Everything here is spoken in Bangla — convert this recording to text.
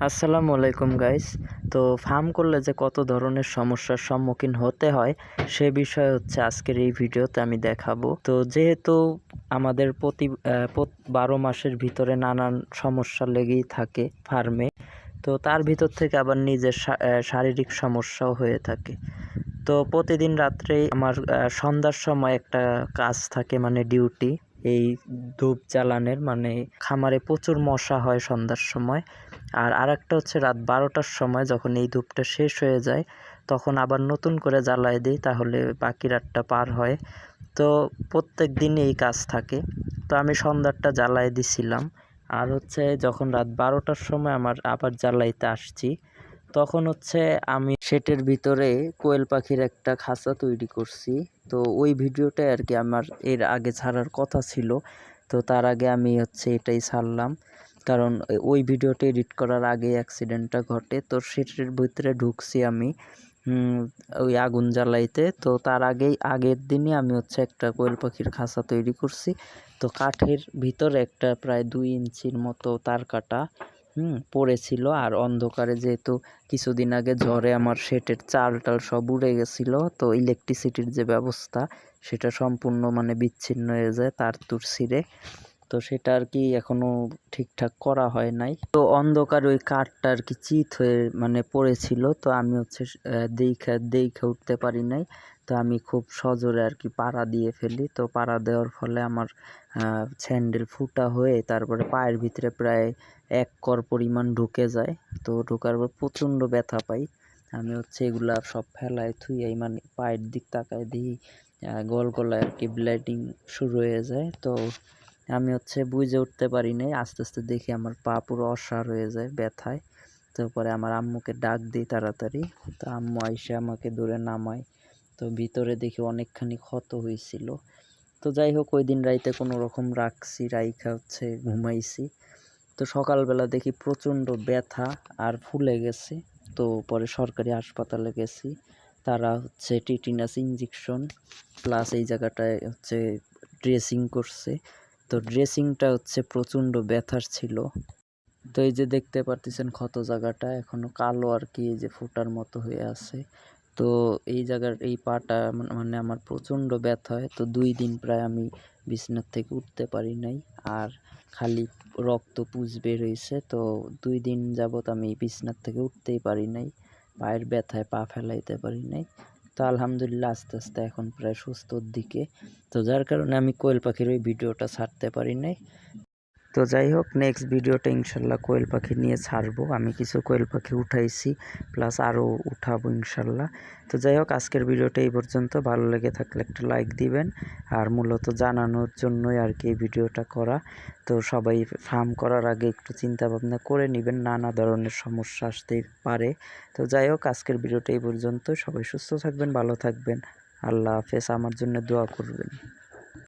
আসসালামু আলাইকুম গাইস তো ফার্ম করলে যে কত ধরনের সমস্যার সম্মুখীন হতে হয়, সে বিষয়ে হচ্ছে আজকের এই ভিডিওতে আমি দেখাবো। তো যেহেতু আমাদের প্রতি বারো মাসের ভিতরে নানান সমস্যা লেগেই থাকে ফার্মে তো তার ভিতর থেকে আবার নিজের শারীরিক সমস্যাও হয়ে থাকে। তো প্রতিদিন রাত্রেই আমার সন্ধ্যার সময় একটা কাজ থাকে মানে ডিউটি এই ধূপ জ্বালানের মানে খামারে প্রচুর মশা হয় সন্ধ্যার সময়। আর আরেকটা হচ্ছে রাত বারোটার সময় যখন এই ধূপটা শেষ হয়ে যায়, তখন আবার নতুন করে জ্বালায় দিই, তাহলে বাকি রাতটা পার হয়। তো প্রত্যেক দিনই এই কাজ থাকে। তো আমি সন্ধ্যারটা জ্বালায় দিছিলাম। আর হচ্ছে যখন রাত বারোটার সময় আমার আবার জ্বালাইতে আসছি, তখন হচ্ছে আমি সেটের ভিতরে কোয়েল পাখির একটা খাঁচা তৈরি করছি। তো ওই ভিডিওটাই আর কি আমার এর আগে ছাড়ার কথা ছিল। তো তার আগে আমি হচ্ছে এটাই ছাড়লাম। কারণ ওই ভিডিওটা এডিট করার আগে অ্যাক্সিডেন্টটা ঘটে। তো সেটার ভিতরে ঢুকছি আমি ওই আগুন জ্বালাইতে। তো তার আগেই, আগের দিনই আমি হচ্ছে একটা কোয়েল পাখির খাঁচা তৈরি করছি। তো কাঠের ভিতরে একটা প্রায় দুই ইঞ্চির মতো তার কাটা। হুম। পড়েছিল। আর অন্ধকারে যেহেতু কিছুদিন আগে ঝড়ে আমার শেটের চাল টাল সব উড়ে গেছিল, তো ইলেকট্রিসিটির যে ব্যবস্থা সেটা সম্পূর্ণ মানে বিচ্ছিন্ন হয়ে যায় তার তুর ছিঁড়ে তো সেটা আর কি এখনও ঠিকঠাক করা হয় নাই। তো অন্ধকার ওই কাঠটা আর কি চিত হয়ে মানে পড়েছিল, তো আমি হচ্ছে দেখা দেখা উঠতে পারি নাই। তো আমি খুব সজোরে আর কি পাড়া দিয়ে ফেলি। তো পাড়া দেওয়ার ফলে আমার স্যান্ডেল ফুটা হয়ে তারপরে পায়ের ভিতরে প্রায় এক কর পরিমাণ ঢুকে যায়। তো ঢোকার পর প্রচণ্ড ব্যথা পাই। আমি হচ্ছে এগুলা সব ফেলায় থুই মানে পায়ের দিক তাকায় দিই গল গলায় আর কি ব্লিডিং শুরু হয়ে যায়। তো আমি হচ্ছে বুঝে উঠতে পারি নাই। আস্তে আস্তে দেখি আমার পা পুরো অসার হয়ে যায় ব্যথায়। তারপরে আমার আম্মুকে ডাক দিই তাড়াতাড়ি। তো আম্মু আইসে আমাকে দূরে নামায়। তো ভিতরে দেখি অনেকখানি ক্ষত হয়েছিল তো যাই হোক, ওই দিন রাইতে কোনো রকম রাখছি, রাইখা হচ্ছে ঘুমাইছি। তো সকালবেলা দেখি প্রচণ্ড ব্যথা আর ফুলে গেছে। তো পরে সরকারি হাসপাতালে গেছি। তারা হচ্ছে টিটিনাস ইঞ্জেকশন প্লাস এই জায়গাটায় হচ্ছে ড্রেসিং করছে। তো ড্রেসিংটা হচ্ছে প্রচণ্ড ব্যথার ছিল। তো এই যে দেখতে পারতেছেন ক্ষত জায়গাটা এখনও কালো আর কি, এই যে ফোটার মতো হয়ে আছে। তো এই জায়গার এই পাটা মান- আমার প্রচণ্ড ব্যথা হয়। তো দুই দিন প্রায় আমি বিছানার থেকে উঠতে পারি নাই আর খালি রক্ত পুজ বের হয়েছে। তো দুই দিন যাবত আমি বিছানার থেকে উঠতেই পারি নাই, পায়ের ব্যথায় পা ফেলাইতে পারি নাই। তো আলহামদুলিল্লাহ আস্তে আস্তে এখন প্রায় সুস্থর দিকে। তো যার কারণে আমি কোয়েল পাখির ওই ভিডিওটা ছাড়তে পারি নাই। তো যাই হোক নেক্সট ভিডিওটা ইনশাল্লাহ কোয়েল পাখি নিয়ে ছাড়বো। আমি কিছু কোয়েল পাখি উঠাইছি প্লাস আরও উঠাবো ইনশাল্লাহ। তো যাই হোক, আজকের ভিডিওটা এই পর্যন্ত। ভালো লেগে থাকলে একটা লাইক দিবেন, আর মূলত জানানোর জন্যই আর কি এই ভিডিওটা করা। তো সবাই ফার্ম করার আগে একটু চিন্তা ভাবনা করে নেবেন, নানা ধরনের সমস্যা আসতেই পারে। তো যাই হোক, আজকের ভিডিওটা এই পর্যন্ত সবাই সুস্থ থাকবেন, ভালো থাকবেন। আল্লাহ হাফেজ, আমার জন্য দোয়া করবেন।